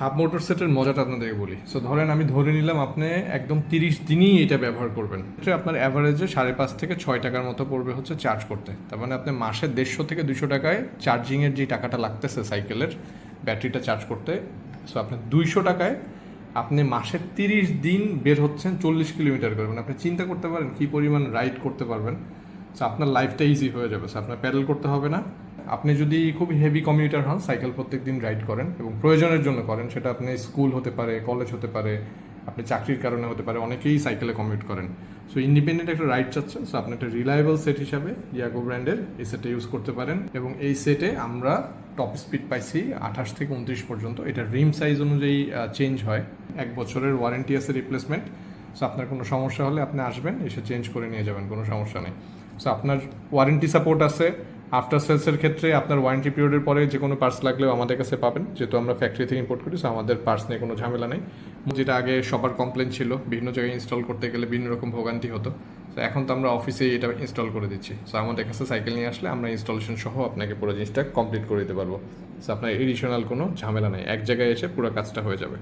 Half motor সেটের মজাটা আপনাদেরকে বলি। সো ধরেন আমি ধরে নিলাম আপনি একদম তিরিশ দিনই এটা ব্যবহার করবেন। এটা আপনার অ্যাভারেজে সাড়ে পাঁচ থেকে ছয় টাকার মতো পড়বে হচ্ছে চার্জ করতে। তার মানে আপনি মাসে দেড়শো থেকে দুশো টাকায় চার্জিংয়ের যে টাকাটা লাগতেছে সাইকেলের ব্যাটারিটা চার্জ করতে সো আপনার দুইশো টাকায় আপনি মাসে তিরিশ দিন বের হচ্ছেন চল্লিশ কিলোমিটার করবেন আপনি চিন্তা করতে পারেন কি পরিমাণ রাইড করতে পারবেন। সো আপনার লাইফটা ইজি হয়ে যাবে। সো আপনার প্যাডেল করতে হবে না। আপনি যদি খুব হেভি কমিউটার হন সাইকেল প্রত্যেক দিন রাইড করেন এবং প্রয়োজনের জন্য করেন, সেটা আপনি স্কুল হতে পারে কলেজ হতে পারে, আপনি চাকরির কারণে হতে পারে, অনেকেই সাইকেলে কমিউট করেন। সো ইন্ডিপেন্ডেন্ট একটা রাইড চাচ্ছেন সো আপনি একটা রিলায়েবল সেট হিসাবে ইয়াগো ব্র্যান্ডের এই সেটটা ইউজ করতে পারেন এবং এই সেটে আমরা টপ স্পিড পাইছি আঠাশ থেকে উনত্রিশ পর্যন্ত। এটা রিম সাইজ অনুযায়ী চেঞ্জ হয়। এক বছরের ওয়ারেন্টি আছে রিপ্লেসমেন্ট সো আপনার কোনো সমস্যা হলে আপনি আসবেন, এসে চেঞ্জ করে নিয়ে যাবেন, কোনো সমস্যা নেই। সো আপনার ওয়ারেন্টি সাপোর্ট আছে আফটার সেলসের ক্ষেত্রে আপনার ওয়ারেন্টি পিরিয়ডের পরে যে কোনো পার্টস লাগলেও আমাদের কাছে পাবেন। যেহেতু আমরা ফ্যাক্টরি থেকে ইম্পোর্ট করি সো আমাদের পার্টস নিয়ে কোনো ঝামেলা নেই। যেটা আগে সবার কমপ্লেন ছিল, বিভিন্ন জায়গায় ইনস্টল করতে গেলে বিভিন্ন রকম ভোগান্তি হতো। তো এখন তো আমরা অফিসেই এটা ইনস্টল করে দিচ্ছি। সো আমাদের কাছে সাইকেল নিয়ে আসলে আমরা ইনস্টলেশন সহ আপনাকে পুরো জিনিসটা কমপ্লিট করে দিতে পারব। সো আপনার এডিশনাল কোনো ঝামেলা নেই। এক জায়গায় এসে পুরো কাজটা হয়ে যাবে।